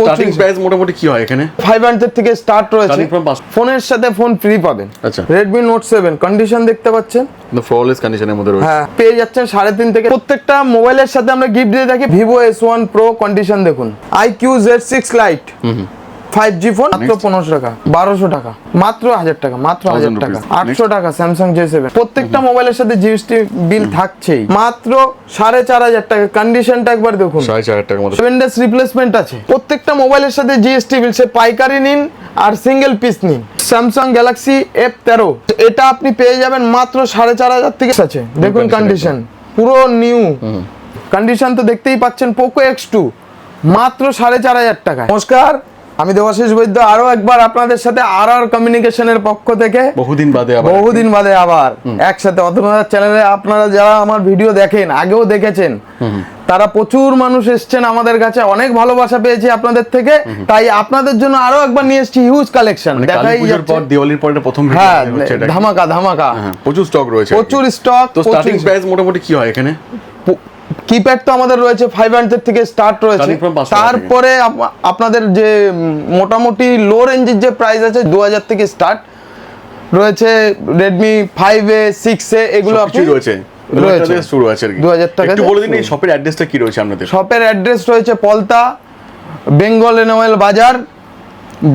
Starting price মোটামুটি কি হয় এখানে? ফাইভ হান্ড্রেড থেকে স্টার্ট রয়েছে। ফোনের সাথে ফোন ফ্রি পাবেন। আচ্ছা। রেডমি নোট সেভেন কন্ডিশন দেখতে পাচ্ছেন? ফ্ললেস কন্ডিশনের মধ্যে রয়েছে। হ্যাঁ পেয়ে যাচ্ছেন সাড়ে তিন থেকে প্রত্যেকটা মোবাইলের সাথে আমরা গিফট দিয়ে থাকি Vivo S one pro condition দেখুন। I Q Z six lite five G phone মাত্র পনেরোশো টাকা বারোশো টাকা মাত্র হাজার টাকা মাত্র হাজার টাকা আটশো টাকা স্যামসাং জে সেভেন প্রত্যেকটা মোবাইলের সাথে জিএসটি বিল থাকছেই। মাত্র সাড়ে চার হাজার টাকা কন্ডিশনটা একবার দেখুন। সাড়ে চার হাজার টাকার সেভেন ডেজ রিপ্লেসমেন্ট আছে। প্রত্যেকটা মোবাইলের সাথে জিএসটি বিল সে পাইকারি নিন আর সিঙ্গেল পিস নিন। স্যামসাং গ্যালাক্সি এফ তেরো। এটা আপনি পেয়ে যাবেন মাত্র সাড়ে চার হাজার থেকে আছে। দেখুন কন্ডিশন পুরো নিউ কন্ডিশন তো দেখতেই পাচ্ছেন পোকো এক্স টু মাত্র সাড়ে চার হাজার টাকা নমস্কার। আমি দেবাশিস বৈদ্য আরও একবার আপনাদের সাথে আর আর কমিউনিকেশনের পক্ষ থেকে বহুদিন বাদে আবার বহুদিন বাদে আবার একসাথে অতনুদার চ্যানেলে আপনারা যারা আমার ভিডিও দেখেন আগেও দেখেছেন তারা প্রচুর মানুষ এসছেন আমাদের কাছে অনেক ভালোবাসা পেয়েছি আপনাদের থেকে। তাই আপনাদের জন্য আরও একবার নিয়ে এসেছি হিউজ কালেকশন মানে দেখাই পর দিওয়ালির পর প্রথম হ্যাঁ ধামাকা ধামাকা। হ্যাঁ, প্রচুর স্টক রয়েছে প্রচুর স্টক তো স্টার্টিং প্রাইস মোটামুটি কি হয় এখানে? কিপ্যাড তো আমাদের রয়েছে ফাইভ হান্ড্রেড থেকে স্টার্ট রয়েছে। তারপরে আপনাদের যে মোটামুটি লো রেঞ্জের যে প্রাইস আছে দু হাজার থেকে স্টার্ট রয়েছে Redmi five A six A এগুলো আপনি রয়েছে। দু হাজার শুরু আছে কি। 2000 টাকা বলে দিন এই শপের অ্যাড্রেসটা কি রয়েছে আপনাদের? শপের অ্যাড্রেস রয়েছে পলতা বেঙ্গল এনোয়েল বাজার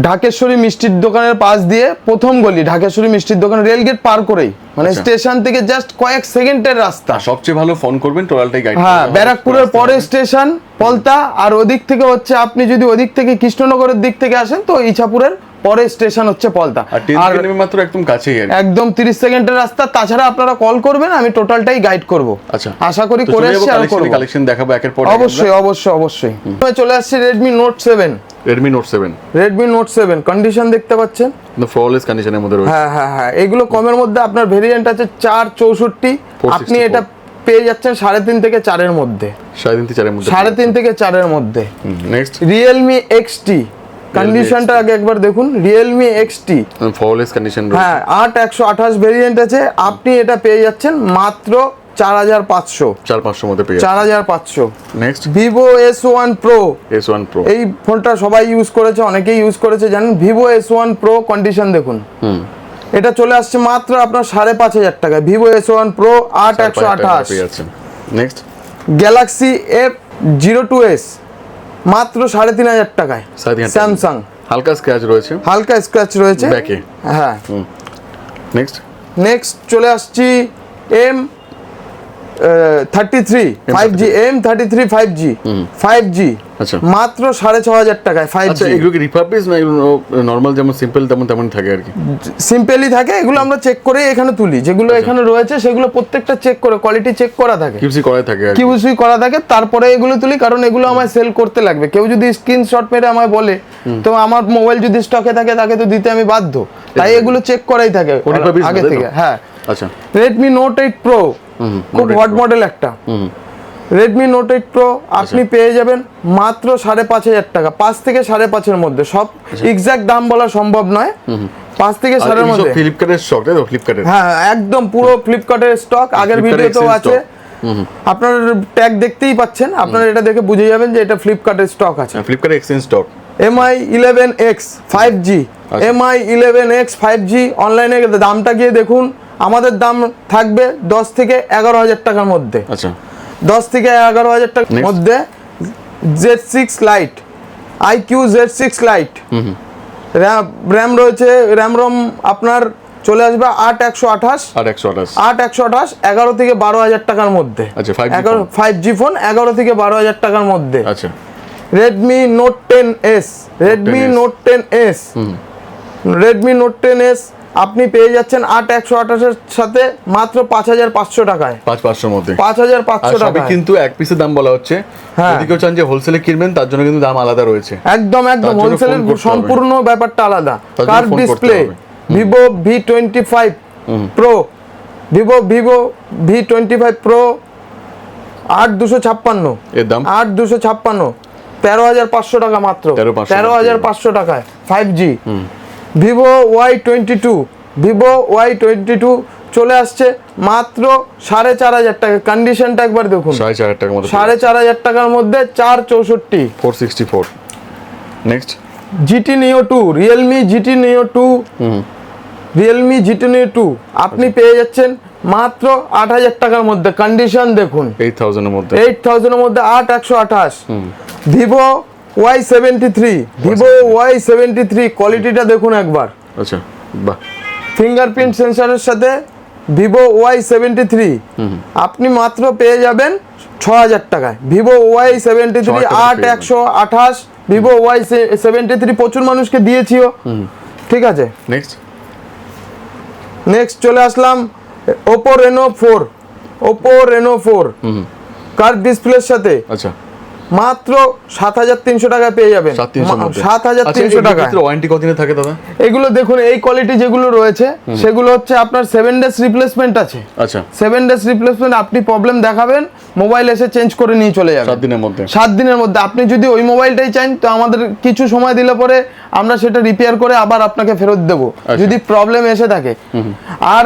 ঢাকেশ্বরী মিষ্টির দোকানের পাশ দিয়ে প্রথম গলি ঢাকেশ্বরী মিষ্টির দোকান রেলগেট পার করেই। মানে আচ্ছা। স্টেশন থেকে জাস্ট কয়েক সেকেন্ডের রাস্তা। সবচেয়ে ভালো ফোন করবেন টোটালটাই গাইড হ্যাঁ ব্যারাকপুরের পরে স্টেশন পলতা আর ওদিক থেকে হচ্ছে আপনি যদি ওদিক থেকে কৃষ্ণনগরের দিক থেকে আসেন তো ইছাপুরের পরে স্টেশন হচ্ছে পলতা। আর মাত্র একদম কাছেই একদম তিরিশ সেকেন্ডের রাস্তা তাছাড়া আপনারা কল করবেন আমি টোটালটাই গাইড করব। আচ্ছা। আশা করি করে আর করব। কালেকশন দেখাবো একের পর অবশ্যই অবশ্যই অবশ্যই। চলে আসছে Redmi note seven Redmi note seven Redmi note seven condition দেখতে পাচ্ছেন? ফ্ললেস কন্ডিশনের মধ্যে রয়েছে। হ্যাঁ হ্যাঁ হ্যাঁ এগুলো কমের মধ্যে আপনার ভেরিয়েন্ট আছে চার চৌষট্টি। 464 আপনি এটা পেয়ে যাচ্ছেন সাড়ে তিন থেকে চারের মধ্যে। সাড়ে তিন থেকে চারের মধ্যে। সাড়ে তিন থেকে চারের মধ্যে। নেক্সট রিয়েলমি এক্স টি কন্ডিশনটা আগে একবার দেখুন এক্স টি ফ্ললেস কন্ডিশন হ্যাঁ আট একশো আঠাশ ভেরিয়েন্ট আছে। আপনি এটা পেয়ে যাচ্ছেন মাত্র চার হাজার পাঁচশো। চার পাঁচশোর মধ্যে পেয়ে চার হাজার পাঁচশো। Next Vivo S one pro S one pro এই ফোনটা সবাই ইউজ করেছে অনেকেই ইউজ করেছে জানেন? Vivo S one pro condition দেখুন। হুম। এটা চলে আসছে মাত্র আপনার সাড়ে পাঁচ হাজার টাকা ভিভো এস ওয়ান প্রো আট একশো আঠাশ। Next Galaxy F zero two S মাত্র সাড়ে তিন হাজার টাকায় স্যামসাং। হালকা স্ক্র্যাচ রয়েছে। হালকা স্ক্র্যাচ রয়েছে। ব্যাকে। হ্যাঁ। নেক্সট নেক্সট চলে আসছি এম মাত্র টাকায় আচ্ছা এগুলো কি না নর্মাল যেমন সিম্পল তেমন তেমন থাকে আর কি? সিম্পলি থাকে এগুলো আমরা চেক করে এখানে তুলি। যেগুলো আচ্ছা। এখানে রয়েছে সেগুলো প্রত্যেকটা চেক করে কোয়ালিটি চেক করা থাকে। কিউসি করাই থাকে আর কিউসি করা থাকে তারপরে এগুলো তুলি কারণ এগুলো আমায় সেল করতে লাগবে। কেউ যদি স্ক্রিনশট মেরে আমায় বলে তো আমার মোবাইল যদি স্টকে থাকে তাকে তো দিতে আমি বাধ্য। তাই এগুলো চেক করাই থাকে আগে থেকে হ্যাঁ। আচ্ছা। রেডমি নোট এইট প্রো খুব হট মডেল একটা। রেডমি নোট এইট প্রো আপনি আচ্ছা। পেয়ে যাবেন মাত্র সাড়ে পাঁচ হাজার টাকা। পাঁচ থেকে সাড়ে পাঁচের মধ্যে। সব এক্সাক্ট দাম বলা সম্ভব নয়। পাঁচ থেকে সাড়ের মধ্যে। ফ্লিপকার্টের স্টক তাই তো? ফ্লিপকার্টের হ্যাঁ একদম পুরো ফ্লিপকার্টের স্টক আগের ভিডিওতেও আছে। আপনার ট্যাগ দেখতেই পাচ্ছেন। আপনারা এটা দেখে বুঝে যাবেন যে এটা ফ্লিপকার্টের স্টক আছে। ফ্লিপকার্টের exchange stock Mi eleven X five G আচ্ছা। Mi eleven X five G অনলাইনে দামটা গিয়ে দেখুন। আমাদের দাম থাকবে দশ থেকে এগারো হাজার টাকার মধ্যে। আচ্ছা। দশ থেকে এগারো হাজার টাকার মধ্যে Z six lite I Q Z six lite RAM রয়েছে র্যাম রম আপনার চলে আসবে আট একশো আঠাশ। আট একশো আঠাশ। এগারো থেকে বারো হাজার টাকার মধ্যে। আচ্ছা, 5G এগারো ফাইভ জি ফোন এগারো থেকে বারো হাজার টাকার মধ্যে। আচ্ছা। Redmi note ten S Redmi note ten S Redmi note ten S আপনি পেয়ে যাচ্ছেন আট একশো আঠাশের সাথে মাত্র পাঁচ হাজার পাঁচশো টাকায়। পাঁচ পাঁচশোর মধ্যে। পাঁচ হাজার পাঁচশো টাকা কিন্তু এক পিসের দাম বলা হচ্ছে। হ্যাঁ। যদি কেউ চান যে হোলসেলে কিনবেন তার জন্য কিন্তু দাম আলাদা রয়েছে। একদম একদম। হোলসেলের। সম্পূর্ণ ব্যাপারটা আলাদা। কার display Vivo V twenty five pro Vivo Vivo V twenty five pro আট দুশো ছাপ্পান্ন। এর দাম? আট দুশো ছাপ্পান্ন। তেরো হাজার পাঁচশো টাকা মাত্র। তেরো হাজার পাঁচশো টাকায়। Five G Vivo Y twenty two Vivo Y twenty two চলে আসছে মাত্র সাড়ে চার হাজার টাকা। কন্ডিশনটা একবার দেখুন। সাড়ে চার হাজার টাকার মধ্যে সাড়ে চার হাজার টাকার মধ্যে চার চৌষট্টি। Four sixty four next GT Neo two realme GT Neo two realme GT Neo two. আপনি পেয়ে যাচ্ছেন মাত্র আট হাজার টাকার মধ্যে। কন্ডিশন দেখুন। এইট থাউজেন্ডের মধ্যে। এইট থাউজেন্ডের মধ্যে আট একশো আঠাশ। Vivo Y seventy three Vivo Y seventy three কোয়ালিটিটা দেখুন একবার। আচ্ছা বাহ। ফিঙ্গারপ্রিন্ট সেন্সরের সাথে ভিভো ওয়াই সেভেন্টি থ্রি আপনি মাত্র পেয়ে যাবেন ছ হাজার টাকায়। ভিভো ওয়াই সেভেন্টি থ্রি আট একশো আঠাশ ভিভো ওয়াই সেভেন্টি থ্রি প্রচুর মানুষকে দিয়েছিও ঠিক আছে? নেক্সট নেক্সট চলে আসলাম Oppo Reno four Oppo Reno four curve ডিসপ্লের সাথে। আচ্ছা। মাত্র সাত হাজার তিনশো টাকায় পেয়ে যাবেন। সাত হাজার তিনশো টাকা ওয়ারেন্টি কতদিনে থাকে দাদা? এগুলো দেখুন এই কোয়ালিটি যেগুলো রয়েছে সেগুলো হচ্ছে আপনার সেভেন ডেজ রিপ্লেসমেন্ট আছে। আচ্ছা। সেভেন ডেজ রিপ্লেসমেন্ট আপনি প্রবলেম দেখাবেন মোবাইল এসে চেঞ্জ করে নিয়ে চলে যাবে। সাত দিনের মধ্যে। সাত দিনের মধ্যে। আপনি যদি ওই মোবাইলটাই চান তো আমাদের কিছু সময় দিলে পরে আমরা সেটা রিপেয়ার করে আবার আপনাকে ফেরত দেব। আচ্ছা। যদি প্রবলেম এসে থাকে। আর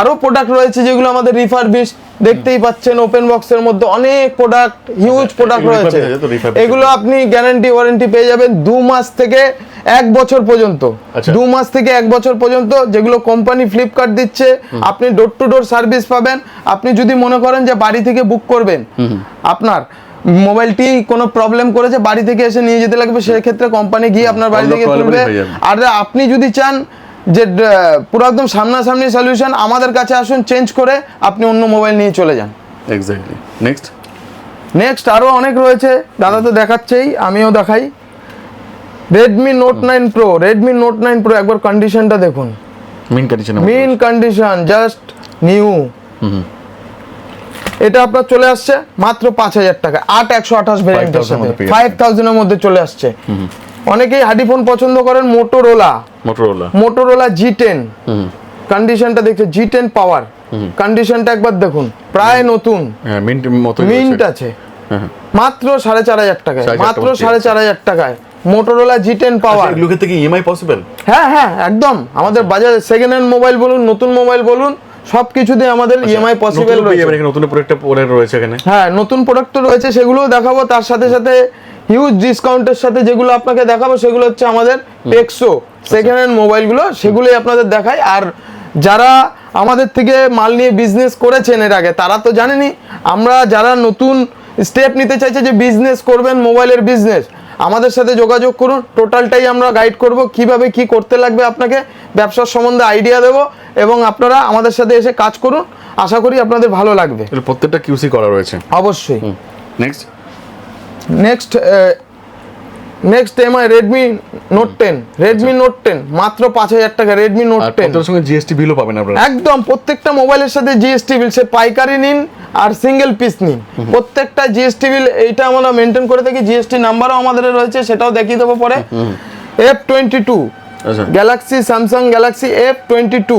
আরও প্রোডাক্ট রয়েছে যেগুলো আমাদের রিফারবিশ দেখতেই পাচ্ছেন ওপেন বক্সের মধ্যে অনেক প্রোডাক্ট হিউজ প্রোডাক্ট রয়েছে। এগুলো আপনি গ্যারান্টি ওয়ারেন্টি পেয়ে যাবেন দু মাস থেকে এক বছর পর্যন্ত। আচ্ছা। দু মাস থেকে এক বছর পর্যন্ত যেগুলো কোম্পানি ফ্লিপকার্ট দিচ্ছে আপনি ডোর টু ডোর সার্ভিস পাবেন। আপনি যদি মনে করেন যে বাড়ি থেকে বুক করবেন আপনার মোবাইলটি কোনো প্রবলেম করেছে বাড়ি থেকে এসে নিয়ে যেতে লাগবে সেক্ষেত্রে কোম্পানি গিয়ে আপনার বাড়ি থেকে তুলবে। আর আপনি যদি চান যে পুরো একদম সামনাসামনি সলিউশন আমাদের কাছে আসুন চেঞ্জ করে আপনি অন্য মোবাইল নিয়ে চলে যান। এক্স্যাক্টলি নেক্সট নেক্সট আরও অনেক রয়েছে দাদা তো দেখাচ্ছেই আমিও দেখাই। Redmi note nine pro Redmi note nine pro একবার কন্ডিশনটা দেখুন। Mean condition mean condition just new এটা আপনার চলে আসছে মাত্র পাঁচ হাজার টাকা আট একশো আঠাশ ভ্যারিয়েন্টের 5,000 সাথে। ফাইভ থাউজেন্ডের মধ্যে চলে আসছে। অনেকেই হাডিফোন পছন্দ করেন Motorola Motorola Motorola G ten কন্ডিশনটা দেখছে জি টেন পাওয়ার কন্ডিশনটা একবার দেখুন প্রায় নতুন। হ্যাঁ মিন্ট আছে। হ্যাঁ হ্যাঁ। মাত্র সাড়ে চার হাজার টাকায় মাত্র সাড়ে চার হাজার টাকায় মোটোরোলা জি টেন পাওয়ার আচ্ছা, এগুলোর ক্ষেত্রে কি ইএমআই পসিবল হ্যাঁ হ্যাঁ একদম। আমাদের বাজারে সেকেন্ড হ্যান্ড মোবাইল বলুন নতুন মোবাইল বলুন সব কিছুতে আমাদের ইএমআই পসিবল রয়েছে। নতুন প্রোডাক্টটা পরে রয়েছে এখানে। হ্যাঁ নতুন প্রোডাক্ট তো রয়েছে সেগুলোও দেখাবো। তার সাথে সাথে হিউজ ডিসকাউন্টের সাথে যেগুলো আপনাকে দেখাবো সেগুলো হচ্ছে আমাদের টেক্সো সেকেন্ড হ্যান্ড মোবাইলগুলো সেগুলোই আপনাদের দেখাই। আর যারা আমাদের থেকে মাল নিয়ে বিজনেস করেছেন এর আগে তারা তো জানেনই আমরা যারা নতুন স্টেপ নিতে চাইছে যে বিজনেস করবেন মোবাইলের বিজনেস আমাদের সাথে যোগাযোগ করুন। টোটালটাই আমরা গাইড করব কীভাবে কি করতে লাগবে আপনাকে ব্যবসার সম্বন্ধে আইডিয়া দেবো এবং আপনারা আমাদের সাথে এসে কাজ করুন। আশা করি আপনাদের ভালো লাগবে। প্রত্যেকটা কিউসি করা রয়েছে। অবশ্যই। Next next next Mi Redmi note ten Redmi note ten মাত্র পাঁচ হাজার টাকা রেডমি নোট টেন সঙ্গে জিএসটি বিলও পাবেন আপনারা? একদম প্রত্যেকটা মোবাইলের সাথে জিএসটি বিল সে পাইকারি নিন আর সিঙ্গেল পিস নিন। প্রত্যেকটা জিএসটি বিল এইটা আমরা মেনটেন করে থাকি জিএসটি নাম্বারও আমাদের রয়েছে সেটাও দেখিয়ে দেবো পরে। F twenty two Galaxy Samsung Galaxy F twenty two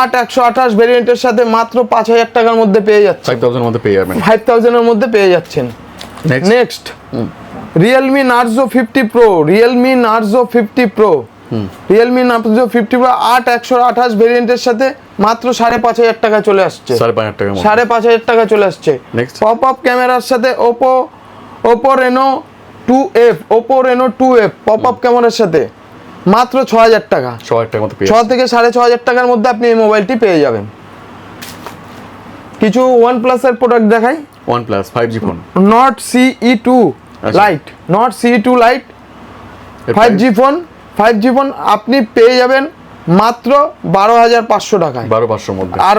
আট একশো আঠাশ ভেরিয়েন্টের সাথে মাত্র পাঁচ হাজার টাকার মধ্যে পেয়ে যাচ্ছে ফাইভ থাউজেন্ড মধ্যে পেয়ে যাবেন। ফাইভ থাউজেন্ডের মধ্যে পেয়ে যাচ্ছেন। Next next realme Narzo fifty pro realme Narzo fifty pro realme Narzo fifty pro আট একশো আঠাশ ভেরিয়েন্টের সাথে মাত্র সাড়ে পাঁচ হাজার টাকা চলে আসছে। সাড়ে পাঁচ হাজার টাকা চলে আসছে. পপ আপ ক্যামেরার সাথে Oppo Oppo Reno two F Oppo Reno two F pop up ক্যামেরার সাথে মাত্র ছ হাজার টাকা। ছ হাজার মধ্যে ছ থেকে সাড়ে ছ হাজার টাকার মধ্যে আপনি এই মোবাইলটি পেয়ে যাবেন। কিছু ওয়ান প্লাসের প্রোডাক্ট দেখাই। G phone Nord CE two আচ্ছা। Two Lite five G phone five G phone আপনি পেয়ে যাবেন মাত্র বারো হাজার পাঁচশো টাকায়। বারো পাঁচশোর মধ্যে। আর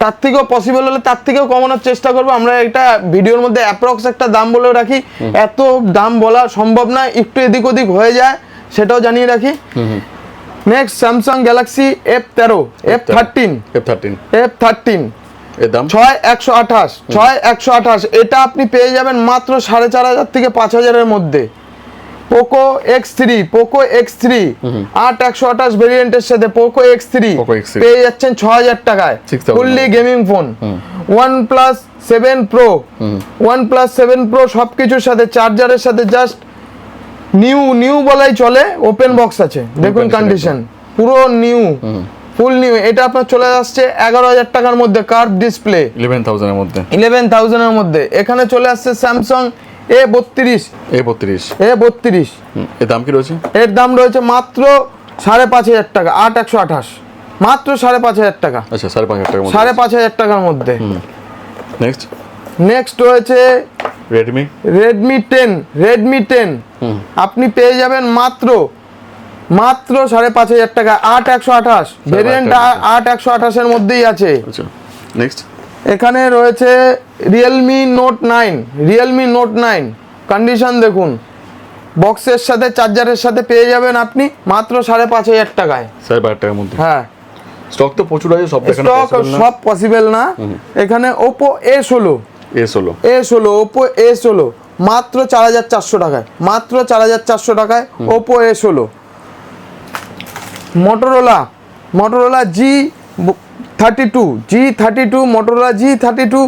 তার থেকেও পসিবল হলে তার থেকেও কমানোর চেষ্টা করব। আমরা একটা ভিডিওর মধ্যে অ্যাপ্রক্স একটা দাম বলে রাখি। এত দাম বলা সম্ভব না একটু এদিক ওদিক হয়ে যায় সেটাও জানিয়ে রাখি। নেক্সট স্যামসাং গ্যালাক্সি এফ তেরো F thirteen F thirteen F thirteen ছয় একশো আঠাশ ছয় একশো আঠাশ। এটা আপনি পেয়ে যাবেন মাত্র সাড়ে চার হাজার থেকে পাঁচ হাজারের মধ্যে। Poco X three Poco X three আট একশো আঠাশ ভেরিয়েন্টের সাথে পোকো এক্স থ্রি পেয়ে যাচ্ছেন ছ হাজার টাকায়। 6,000 fully gaming phone OnePlus seven Pro OnePlus seven Pro সব কিছুর সাথে চার্জারের সাথে জাস্ট নিউ নিউ বলাই চলে ওপেন বক্স আছে। দেখুন কন্ডিশন পুরো নিউ ফুল নিউ এটা আপনার চলে আসছে এগারো হাজার টাকার মধ্যে কার্ভ ডিসপ্লে ইলেভেন থাউজেন্ডের মধ্যে। ইলেভেন থাউজেন্ডের মধ্যে। এখানে চলে আসছে স্যামসাং এ বত্রিশ। এ বত্রিশ। এ বত্রিশ। এর দাম কি রয়েছে? এর দাম রয়েছে মাত্র সাড়ে পাঁচ হাজার টাকা আট একশো আঠাশ। মাত্র সাড়ে পাঁচ হাজার টাকা। আচ্ছা সাড়ে পাঁচ হাজার টাকার মধ্যে। সাড়ে পাঁচ হাজার টাকার মধ্যে। নেক্সট নেক্সট রয়েছে Redmi Redmi ten Redmi ten আপনি পেয়ে যাবেন মাত্র মাত্র সাড়ে পাঁচ হাজার টাকা আট একশো আঠাশ। ভেরিয়েন্ট আট একশো আঠাশের মধ্যেই আছে। আচ্ছা নেক্সট এখানে রয়েছে Realme Note nine Realme Note nine condition দেখুন বক্সের সাথে চার্জারের সাথে পেয়ে যাবেন আপনি মাত্র সাড়ে পাঁচ হাজার টাকায়। সাড়ে পাঁচ টাকার মধ্যে। হ্যাঁ। স্টক তো প্রচুর আছে সব স্টক সব পসিবল না। এখানে ওপো এ ষোলো। এস হলো এ ষোলো ওপো এ ষোলো। মাত্র চার হাজার চারশো টাকায়। মাত্র চার হাজার চারশো টাকায় ওপো এ ষোলো। Motorola Motorola G thirty two G thirty two Motorola G thirty two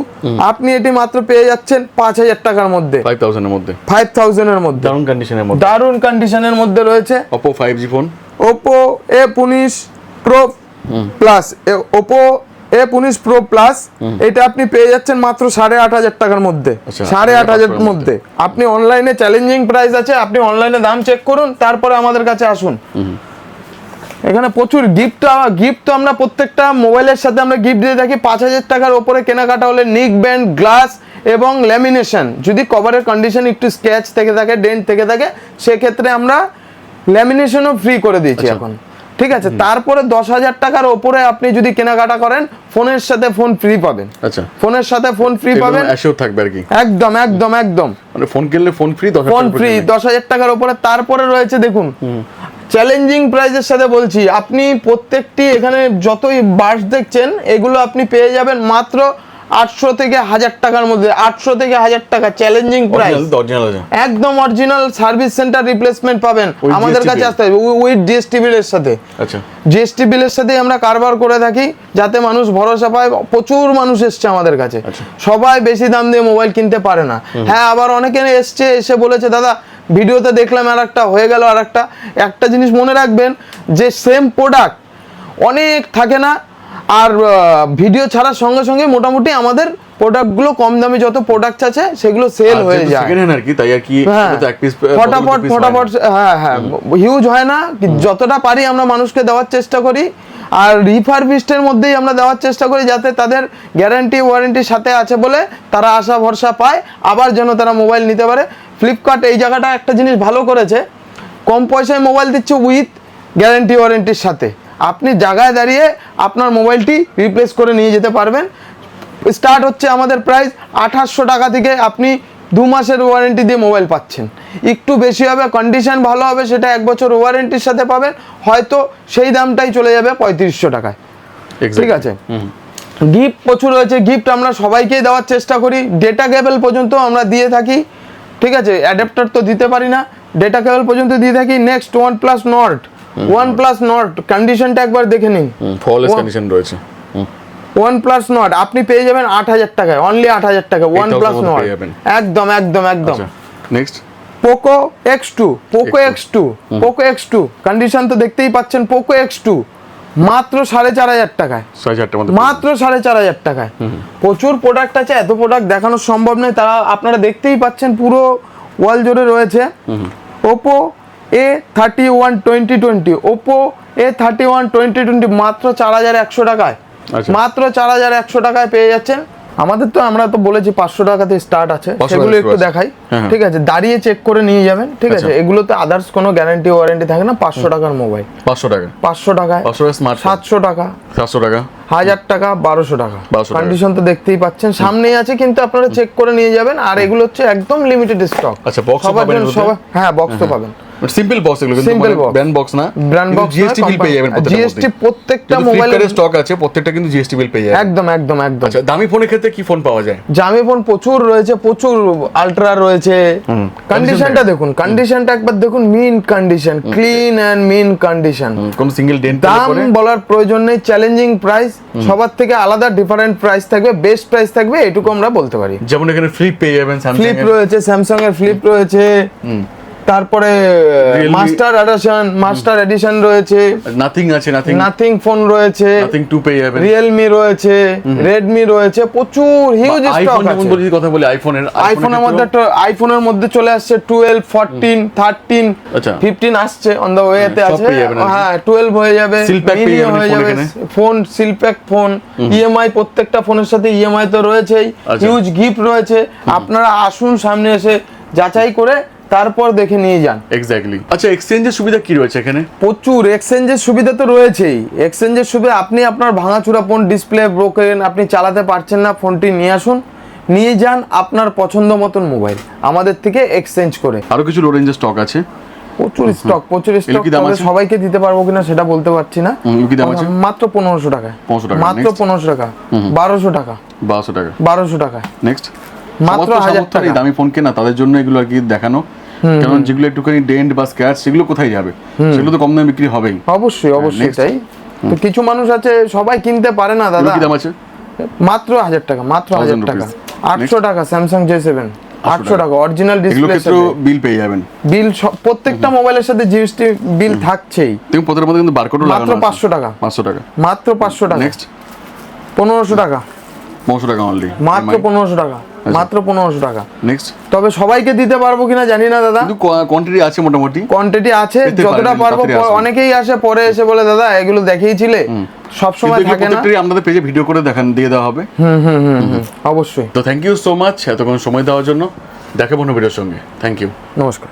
আপনি এটি মাত্র পেয়ে যাচ্ছেন পাঁচ হাজার টাকার মধ্যে। ফাইভ থাউজেন্ডের মধ্যে। ফাইভ থাউজেন্ডের মধ্যে। দারুণ কন্ডিশনের মধ্যে। দারুণ কন্ডিশনের মধ্যে রয়েছে। Oppo five G phone Oppo A উনিশ প্রো প্লাস ওপো এ উনিশ প্রো প্লাস এটা আপনি পেয়ে যাচ্ছেন মাত্র সাড়ে আট হাজার টাকার মধ্যে। আচ্ছা, সাড়ে আট হাজার মধ্যে। আপনি অনলাইনে চ্যালেঞ্জিং প্রাইস আছে আপনি অনলাইনে দাম চেক করুন তারপরে আমাদের কাছে আসুন। এখানে প্রচুর গিফট গিফট তো আমরা প্রত্যেকটা মোবাইলের সাথে আমরা গিফট দিয়ে থাকি। পাঁচ হাজার টাকার ওপরে কেনাকাটা হলে নিক ব্যান্ড গ্লাস এবং ল্যামিনেশন যদি কভারের কন্ডিশন একটু স্ক্র্যাচ থেকে থাকে ডেন্ট থেকে থাকে সেক্ষেত্রে আমরা ল্যামিনেশনও ফ্রি করে দিয়েছি এখন। ঠিক আছে? তারপরে দশ হাজার টাকার ওপরে আপনি যদি কেনাকাটা করেন ফোনের সাথে ফোন ফ্রি পাবেন। আচ্ছা। ফোনের সাথে ফোন ফ্রি পাবেন। থাকবে আর কি। একদম একদম একদম। মানে ফোন কিনলে ফোন ফ্রি ফোন ফ্রি দশ হাজার টাকার ওপরে তারপরে রয়েছে দেখুন চ্যালেঞ্জিং প্রাইজের সাথে বলছি, আপনি প্রত্যেকটি এখানে যতই বার্স দেখছেন, এগুলো আপনি পেয়ে যাবেন মাত্র আটশো থেকে হাজার টাকার মধ্যে আটশো থেকে হাজার টাকা চ্যালেঞ্জিং প্রাইস একদম অরিজিনাল সার্ভিস সেন্টার রিপ্লেসমেন্ট পাবেন। আমাদের কাছে আসতে হবে উইথ জিএসটি বিলের সাথে। আচ্ছা। জিএসটি বিলের সাথে আমরা কারবার করে থাকি যাতে মানুষ ভরসা পায় প্রচুর মানুষ এসছে আমাদের কাছে। আচ্ছা। সবাই বেশি দাম দিয়ে মোবাইল কিনতে পারে না। হ্যাঁ আবার অনেকে এসছে এসে বলেছে দাদা ভিডিওতে দেখলাম আর একটা হয়ে গেল আর একটা একটা জিনিস মনে রাখবেন যে সেম প্রোডাক্ট অনেক থাকে না আর ভিডিও ছাড়ার সঙ্গে সঙ্গে মোটামুটি আমাদের প্রোডাক্টগুলো কম দামে যত প্রোডাক্ট আছে সেগুলো সেল হয়ে যায়। সেকেন্ড হ্যান্ড আর কি তাই আর কি হ্যাঁ। ফটাফট ফটাফট হ্যাঁ হ্যাঁ হিউজ হয় না যতটা পারি আমরা মানুষকে দেওয়ার চেষ্টা করি। আর রিফারবিস্টের মধ্যেই আমরা দেওয়ার চেষ্টা করি যাতে তাদের গ্যারান্টি ওয়ারেন্টির সাথে আছে বলে তারা আশা ভরসা পায় আবার যেন তারা মোবাইল নিতে পারে। ফ্লিপকার্ট এই জায়গাটা একটা জিনিস ভালো করেছে। কম পয়সায় মোবাইল দিচ্ছে উইথ গ্যারান্টি ওয়ারেন্টির সাথে। আপনি জায়গায় দাঁড়িয়ে আপনার মোবাইলটি রিপ্লেস করে নিয়ে যেতে পারবেন। স্টার্ট হচ্ছে আমাদের প্রাইস আঠাশশো টাকা থেকে আপনি দু মাসের ওয়ারেন্টি দিয়ে মোবাইল পাচ্ছেন। একটু বেশি হবে কন্ডিশন ভালো হবে সেটা এক বছর ওয়ারেন্টির সাথে পাবেন। হয়তো সেই দামটাই চলে যাবে পঁয়ত্রিশশো টাকায়। ঠিক আছে? গিফট প্রচুর রয়েছে গিফট আমরা সবাইকেই দেওয়ার চেষ্টা করি। ডেটা কেবল পর্যন্ত আমরা দিয়ে থাকি। ঠিক আছে? অ্যাডাপ্টার তো দিতে পারি না। ডেটা কেবল পর্যন্ত দিয়ে থাকি। Next OnePlus Nord OnePlus Nord কন্ডিশনটা একবার দেখে নিন। ফললেস কন্ডিশন রয়েছে। ওয়ান প্লাস নট আপনি পেয়ে যাবেন আট হাজার টাকায় অনলি আট হাজার টাকা ওয়ান প্লাস নট একদম একদম একদম। Next Poco X two Poco X two Poco X two condition তো দেখতেই পাচ্ছেন পোকো এক্স টু মাত্র সাড়ে চার হাজার টাকায়। মাত্র সাড়ে চার হাজার টাকায়। প্রচুর প্রোডাক্ট আছে এত প্রোডাক্ট দেখানো সম্ভব নয় তারা আপনারা দেখতেই পাচ্ছেন পুরো ওয়াল জোরে রয়েছে। Oppo A thirty one twenty twenty Oppo A thirty one twenty twenty মাত্র চার হাজার একশো টাকায়। আচ্ছা। মাত্র চার হাজার একশো টাকায় পেয়ে যাচ্ছেন। আমাদের তো আমরা তো বলেছি পাঁচশো টাকাতে স্টার্ট আছে। সেগুলো একটু দেখাই। হ্যাঁ, হ্যাঁ। ঠিক আছে দাঁড়িয়ে চেক করে নিয়ে যাবেন ঠিক আছে? আচ্ছা। এগুলোতে আদার্স কোনো গ্যারান্টি ওয়ারেন্টি থাকে না পাঁচশো টাকার মোবাইল পাঁচশো টাকা। পাঁচশো টাকায়। টাকা সাতশো টাকা। সাতশো টাকা। হাজার টাকা বারোশো টাকা। 1200 কন্ডিশন তো দেখতেই পাচ্ছেন। সামনেই আছে কিন্তু আপনারা চেক করে নিয়ে যাবেন। আর এগুলো হচ্ছে একদম লিমিটেড স্টক আচ্ছা, ও পাবেন হ্যাঁ বক্স তো পাবেন। সিম্পল বক্স এগুলো কিন্তু মানে ব্র্যান্ড বক্স না। ব্র্যান্ড বক্স জিএসটি বিল পেয়ে যাবেন জিএসটি প্রত্যেকটা মোবাইলের স্টক আছে প্রত্যেকটা কিন্তু জিএসটি বিল পেয়ে যাবেন একদম একদম একদম। আচ্ছা দামি ফোনের ক্ষেত্রে কি ফোন পাওয়া যায়? জামি ফোন প্রচুর রয়েছে প্রচুর আলট্রা রয়েছে। কন্ডিশনটা দেখুন কন্ডিশনটা একবার দেখুন mean condition clean and mean condition কোন সিঙ্গেল ডেন্ট দাম বলার প্রয়োজন নেই চ্যালেঞ্জিং প্রাইস সবার থেকে আলাদা ডিফারেন্ট প্রাইস থাকবে বেস্ট প্রাইস থাকবে এটুকু আমরা বলতে পারি। যেমন এখানে ফ্লিপ পেয়ে যাবেন স্যামসাং ফ্লিপ রয়েছে স্যামসাং এর ফ্লিপ রয়েছে। তারপরে মাস্টার এডিশন মাস্টার এডিশন রয়েছে। নাথিং আছে নাথিং নাথিং ফোন রয়েছে। নাথিং টু পেয়ে যাবেন রিয়েলমি রয়েছে রেডমি রয়েছে প্রচুর হিউজ স্টক আইফোন আছে। বলি কথা বলি আইফোনের আইফোনের মধ্যে একটা আইফোনের মধ্যে চলে আসছে টুয়েলভ ফোরটিন থার্টিন আচ্ছা। ফিফটিন আসছে অন দ্য ওয়েতে আছে। হ্যাঁ টুয়েলভ হয়ে যাবে পেয়ে হয়ে ফোন যাবে। ফোন সিলপ্যাক ফোন ইএমআই প্রত্যেকটা ফোনের সাথে ইএমআই তো রয়েছেই। আচ্ছা। হিউজ গিফট রয়েছে। আপনারা আসুন সামনে এসে যাচাই করে তারপর দেখে নিয়ে যান। এক্স্যাক্টলি আচ্ছা এক্সচেঞ্জের সুবিধা কি রয়েছে এখানে? প্রচুর। এক্সচেঞ্জের সুবিধা তো রয়েছেই। এক্সচেঞ্জের সুবিধা আপনি আপনার ভাঙাচুরা ফোন ডিসপ্লে ব্রোকেন আপনি চালাতে পারছেন না ফোনটি নিয়ে আসুন। নিয়ে যান আপনার পছন্দ মতন মোবাইল আমাদের থেকে এক্সচেঞ্জ করে। আরও কিছু লো রেঞ্জের স্টক আছে? প্রচুর স্টক প্রচুর স্টক? সবাইকে দিতে পারব কিনা সেটা বলতে পারছি না? মাত্র পনেরোশো টাকা মাত্র পনেরোশো টাকা। বারোশো টাকা। বারোশো টাকা। বারোশো টাকা নেক্সট মাত্র হাজার টাকা। দামি ফোন কেনা তাদের জন্য এগুলো আর কি দেখানো। কারণ যেগুলো একটুখানি ডেন্ট বা স্ক্র্যাচ সেগুলো কোথায় যাবে? সেগুলো তো কম দামে বিক্রি হবেই। অবশ্যই অবশ্যই তাই? তো কিছু মানুষ আছে সবাই কিনতে পারে না দাদা। কি দাম আছে? মাত্র হাজার টাকা মাত্র হাজার 1000 টাকা. আটশো টাকা স্যামসাং জে সেভেন আটশো টাকা। অরিজিনাল এগুলো ডিসপ্লে বিল পেয়ে যাবেন। বিল প্রত্যেকটা মোবাইলের সাথে জিএসটি বিল থাকছেই। দেখুন প্রত্যেকের মধ্যে কিন্তু বারকোডও লাগানো মাত্র পাঁচশো টাকা। পাঁচশো টাকা। মাত্র পাঁচশো টাকা। নেক্সট পনেরোশো টাকা। পনেরোশো টাকা অনলি মাত্র পনেরোশো টাকা মাত্র পনেরোশো টাকা। নেক্সট তবে সবাইকে দিতে পারব কিনা জানি না দাদা। কোয়ান্টিটি আছে মোটামুটি। কোয়ান্টিটি আছে যতটা পারব। অনেকেই আসে পরে এসে বলে দাদা এগুলো দেখিয়েছিলে? সব কিন্তু সময় থাকে না। আপনাদের পেজে ভিডিও করে দেখান দিয়ে দেওয়া হবে। হুম হুম হুম অবশ্যই। তো থ্যাংক ইউ সো মাচ এতক্ষণ সময় দেওয়ার জন্য। দেখাবো ভিডিওর সঙ্গে। থ্যাংক ইউ নমস্কার।